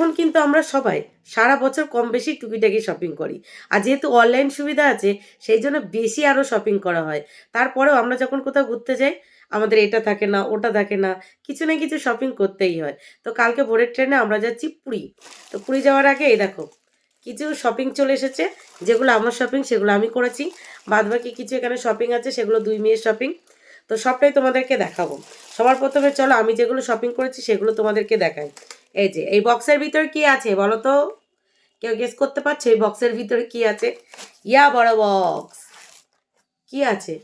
এখন কিন্তু আমরা সবাই সারা বছর কম বেশি টুকিটাকি শপিং করি। আর যেহেতু অনলাইন সুবিধা আছে, সেই জন্য বেশি আরও শপিং করা হয়। তারপরেও আমরা যখন কোথাও ঘুরতে যাই, আমাদের এটা থাকে না, ওটা থাকে না, কিছু না কিছু শপিং করতেই হয়। তো কালকে ভোরের ট্রেনে আমরা যাচ্ছি পুরী। তো পুরী যাওয়ার আগে এই দেখো, কিছু শপিং চলে এসেছে, যেগুলো আমার শপিং সেগুলো আমি করেছি। বাদ বাকি কিছু এখানে শপিং আছে, সেগুলো দুই মেয়ের শপিং তো সবটাই তোমাদেরকে দেখাবো। সবার প্রথমে চলো, আমি যেগুলো শপিং করেছি সেগুলো তোমাদেরকে দেখাই। এই যে, এই বক্সের ভিতরে কি আছে বলো তো কেউ গেস করতে পারছে এই বক্সের ভিতরে কি আছে? ইয়া বড় বক্স কি আছে?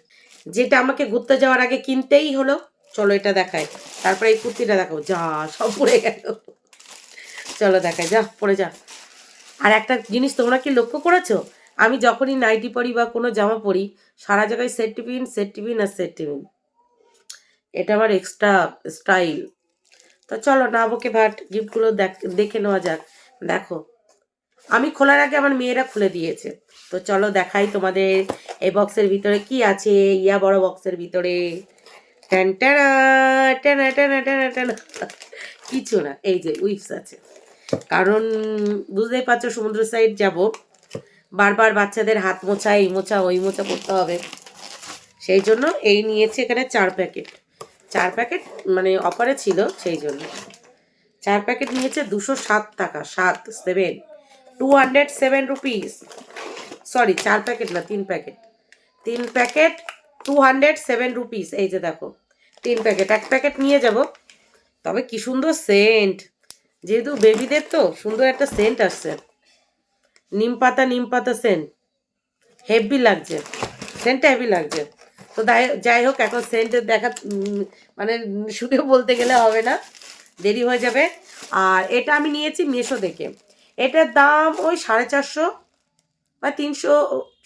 যেটা আমাকে ঘুরতে যাওয়ার আগে কিনতেই হলো। চলো এটা দেখায় তারপরে এই কুর্তিটা দেখাবো যা, সব পড়ে গেল। চলো দেখায় যা, পড়ে যা। আর একটা জিনিস তোমরা কি লক্ষ্য করেছ? আমি যখনই নাইটি পরি বা কোনো জামা পরি, সারা জায়গায় সেট টিফিন সেট টিফিন আর সেট টিফিন এটা আমার এক্সট্রা স্টাইল তো চলো না বকে ভাট, গিফটগুলো দেখ- নেওয়া যাক। দেখো, আমি খোলার আগে আমার মেয়েরা খুলে দিয়েছে। তো চলো দেখাই তোমাদের এই বক্সের ভিতরে কি আছে, ইয়া বড় বক্সের ভিতরে। কিছু না, এই যে উইপস আছে। কারণ বুঝতেই পারছ, সমুদ্র সাইড যাব। বারবার বাচ্চাদের হাত মোছা, এই মোছা, ওই মোছা করতে হবে। সেই জন্য এই নিয়েছি এখানে চার প্যাকেট। চার প্যাকেট মানে অফারে ছিল সেই জন্য। চার প্যাকেট নিয়েছে দুশো সাত টাকা, সাত seven two hundred seven rupees sorry চার প্যাকেট না, তিন প্যাকেট। তিন packet two hundred seven rupees এই যে দেখো, তিন প্যাকেট, এক প্যাকেট নিয়ে যাব। তবে কি সুন্দর সেন্ট যেহেতু বেবিদের তো সুন্দর একটা সেন্ট আসছে। নিম পাতা নিম পাতা সেন্ট হেভি লাগছে। সেন্টটা হেভি লাগছে। তো যাই হোক, এখন সেন্ট দেখা মানে শুধু বলতে গেলে হবে না, দেরি হয়ে যাবে। আর এটা আমি নিয়েছি মেশো দেখে এটার দাম ওই সাড়ে চারশো বা তিনশো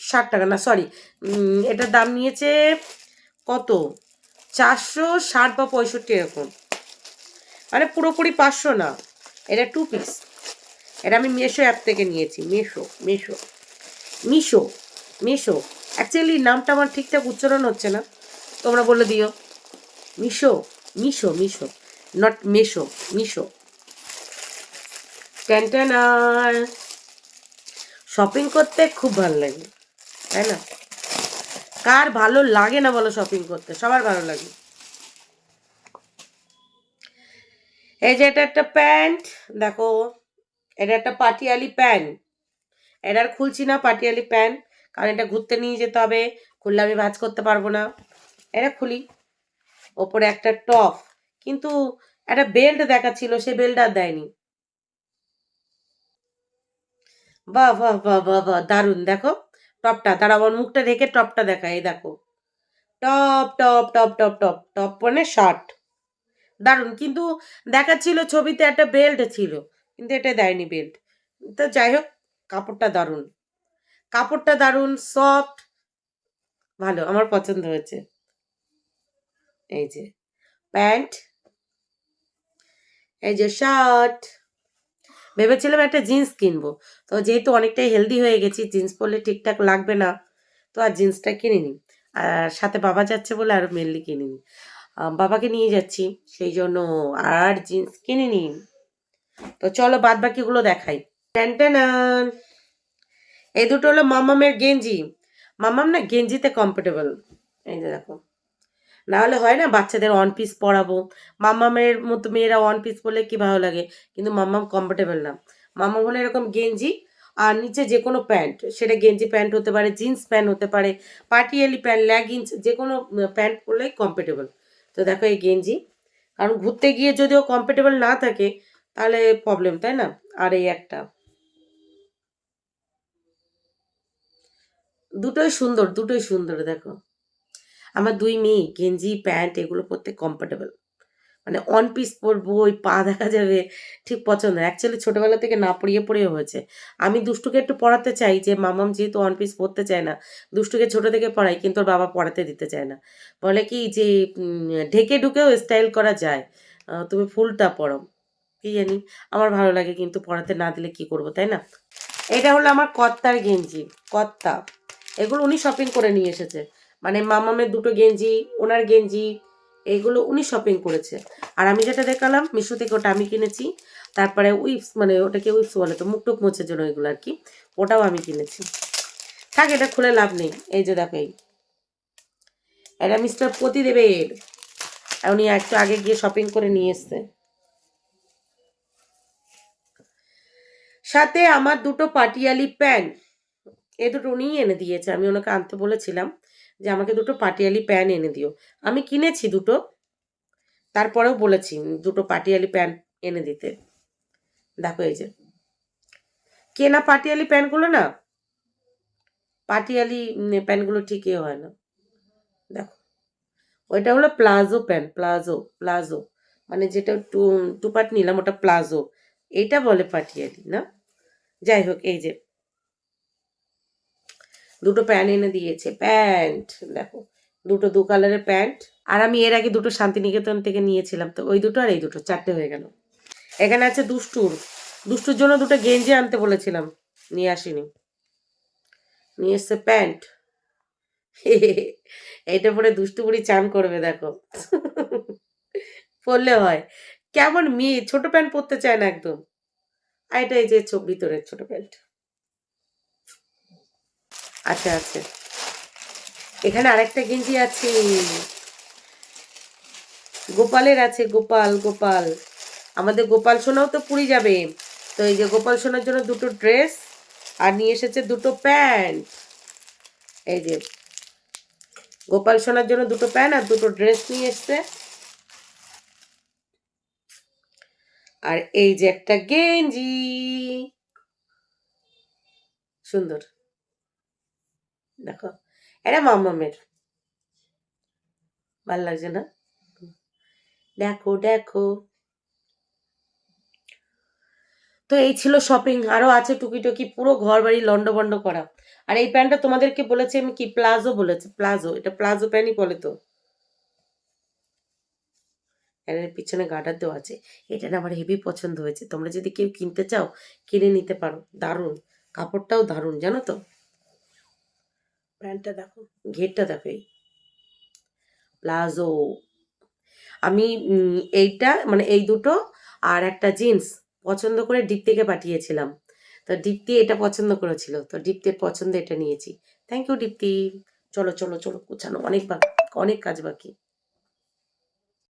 ষাট টাকা, না সরি এটার দাম নিয়েছে কত? চারশো ষাট বা পঁয়ষট্টি এরকম। মানে পুরোপুরি পাঁচশো না, এটা টু পিস এটা আমি মেশো অ্যাপ থেকে নিয়েছি, মেশো মেশো, মিশো। মিশো। অ্যাকচুয়ালি নামটা আমার ঠিকঠাক উচ্চারণ হচ্ছে না। তোমরা বলে দিও। Meesho Meesho Meesho. Not Meesho, Meesho. ট্যান্টানার shopping করতে খুব ভালো লাগে, তাই না? কার ভালো লাগে না বলো শপিং করতে? সবার ভালো লাগে। এই যে এটা একটা প্যান্ট, দেখো। এটা একটা পাটিয়ালি প্যান্ট। এটা আর খুলছি না, পাটিয়ালি প্যান্ট। কারণ এটা ঘুরতে নিয়ে যেতে হবে। খুললে আমি ভাজ করতে পারব না। এটা খুলি। ওপরে একটা টপ। কিন্তু একটা বেল্ট দেখাচ্ছিল, সে বেল্ট আর দেয়নি। বাহ বাহ বাহ বাহ বাহ, দারুণ। দেখো, টপটা। তারা আমার মুখটা ঢেকে টপটা দেখায় এই দেখো। Top top top top top. Top মানে শার্ট। দারুণ। কিন্তু দেখাচ্ছিল ছবিতে একটা বেল্ট ছিল, কিন্তু এটা দেয়নি বেল্ট। তো যাই হোক, কাপড়টা দারুণ। কাপড়টা দারুণ সফট ভালো, আমার পছন্দ হয়েছে। এই যে, প্যান্ট। এই যে, শার্ট। ভেবেছিলাম একটা জিন্স কিনবো। তো যেহেতু অনেকটাই হেলদি হয়ে গেছি, জিন্স পরলে ঠিকঠাক লাগবে না। তো আর জিন্সটা কিনিনি। আর সাথে বাবা যাচ্ছে বলে আরও মেনলি কিনিনি। বাবাকে নিয়ে যাচ্ছি, সেই জন্য আর জিন্স কিনিনি। তো চলো বাদ বাকিগুলো দেখাই ট্যান্টানান এই দুটো হলো মামামের গেঞ্জি। মামাম না গেঞ্জিতে কমফোর্টেবল এই যে দেখো। না হলে হয় না বাচ্চাদের ওয়ান পিস পরাবো। মামামের মতো মেয়েরা ওয়ান পিস পরলে কি ভালো লাগে? কিন্তু মামাম কমফোর্টেবল না। মামাম হলো এরকম গেঞ্জি আর নিচে যে কোনো প্যান্ট। সেটা গেঞ্জি প্যান্ট হতে পারে, জিন্স প্যান্ট হতে পারে পাটিয়ালি প্যান্ট লেগিংস যে কোনো প্যান্ট পরলেই কমফোর্টেবল তো দেখো এই গেঞ্জি। কারণ ঘুরতে গিয়ে যদিও কমফোর্টেবল না থাকে, তাহলে প্রবলেম তাই না? আর এই একটা। দুটোই সুন্দর দুটোই সুন্দর, দেখো। আমার দুই মেয়ে, গেঞ্জি, প্যান্ট, এগুলো পরতে কমফোর্টেবল মানে অন পিস পরবো, ওই পা দেখা যাবে ঠিক পছন্দ অ্যাকচুয়ালি ছোটোবেলা থেকে না পড়িয়ে পড়িয়ে হয়েছে। আমি দুষ্টুকে একটু পড়াতে চাই যে, মামাম যেহেতু অন পিস পরতে চায় না, দুষ্টুকে ছোটো থেকে পড়াই, কিন্তু ওর বাবা পড়াতে দিতে চায় না। বলে কি যে ঢেকে ঢুকেও স্টাইল করা যায়। তুমি ফুলটা পড়ো কি জানি, আমার ভালো লাগে কিন্তু পড়াতে না দিলে কি করব, তাই না? এটা হলো আমার কর্তার গেঞ্জি কর্তা এগুলো উনি শপিং করে নিয়ে এসেছে। মানে মামামের দুটো গেঞ্জি, ওনার গেঞ্জি, এগুলো উনি শপিং করেছে। আর আমি যেটা দেখালাম, মিশো থেকে ওটা আমি কিনেছি। তারপরে উইপস মানে ওটাকে উইপস বলে তো মুখ টুক মোছার জন্য এগুলো আর কি, ওটাও আমি কিনেছি। থাক, এটা খুলে লাভ নেই। এই যে দেখো এই। এটা মিস্টার প্রতিদেবের। উনি একটু আগে গিয়ে শপিং করে নিয়ে এসছে। সাথে আমার দুটো পাটিয়ালি প্যান এ দুটো উনিই এনে দিয়েছে। আমি ওনাকে আনতে বলেছিলাম যে, আমাকে দুটো পাটিয়ালি প্যান এনে দিও। আমি কিনেছি দুটো, তারপরেও বলেছি, দুটো পাটিয়ালি প্যান এনে দিতে। দেখো এই যে, কেনা পাটিয়ালি প্যান্টগুলো না, পাটিয়ালি প্যানগুলো ঠিকই হয় না। দেখো, ওইটা হলো প্লাজো প্যান্ট প্লাজো প্লাজো। মানে যেটা টু টু পার্ট নিলাম, ওটা প্লাজো। এটা বলে পাটিয়ালি, না? যাই হোক, এই যে দুটো প্যান্ট এনে দিয়েছে, প্যান্ট, দেখো, দুটো দু কালারের প্যান্ট। আর আমি এর আগে দুটো শান্তিনিকেতন থেকে নিয়েছিলাম, তো ওই দুটো আর এই দুটো, চারটে হয়ে গেল। এখানে আছে দুষ্টুর দুষ্টুর জন্য দুটো গেঞ্জি আনতে বলেছিলাম, নিয়ে আসিনি। নিয়ে এসছে প্যান্ট। এইটা পরে দুষ্টু বুড়ি চান করবে, দেখো। পরলে হয়। কেমন মেয়ে, ছোট প্যান্ট পরতে চায় না একদম। আর এটা এই যে ভিতরের ছোট প্যান্ট। আচ্ছা আচ্ছা এখানে আরেকটা গেঞ্জি আছে। গোপালের আছে, গোপাল গোপাল। আমাদের গোপাল সোনাও তো পুরী যাবে। তো এই যে গোপাল সোনার জন্য দুটো ড্রেস আর নিয়ে এসেছে দুটো প্যান্ট। এই যে গোপাল সোনার জন্য দুটো প্যান্ট আর দুটো ড্রেস নিয়ে এসছে। আর এই যে একটা গেঞ্জি। সুন্দর। দেখো। এটা মামামের ভালো লাগছে না? দেখো দেখো। তো এই ছিল শপিং আরও আছে টুকিটুকি পুরো ঘর বাড়ি লন্ডভন্ড করা। আর এই প্যান্টটা তোমাদেরকে বলেছি আমি কি? প্লাজো বলেছি। প্লাজো। এটা প্লাজো প্যান্টই বলে তো। এর পিছনে গার্ডার দেওয়া আছে। এটা না আমার হেভি পছন্দ হয়েছে। তোমরা যদি কেউ কিনতে চাও, কিনে নিতে পারো। দারুণ। কাপড়টাও দারুণ, জানো তো? প্যান্টটা দেখো, ঘেরটা দেখো এই। প্লাজো আমি এইটা মানে এই দুটো আর একটা জিন্স পছন্দ করে দীপ্তিকে পাঠিয়েছিলাম। তো দীপ্তি এটা পছন্দ করেছিল, তো দীপ্তির পছন্দ এটা নিয়েছি। থ্যাংক ইউ ডিপ্তি চলো চলো চলো, গোছানো, অনেক বাকি অনেক কাজ বাকি।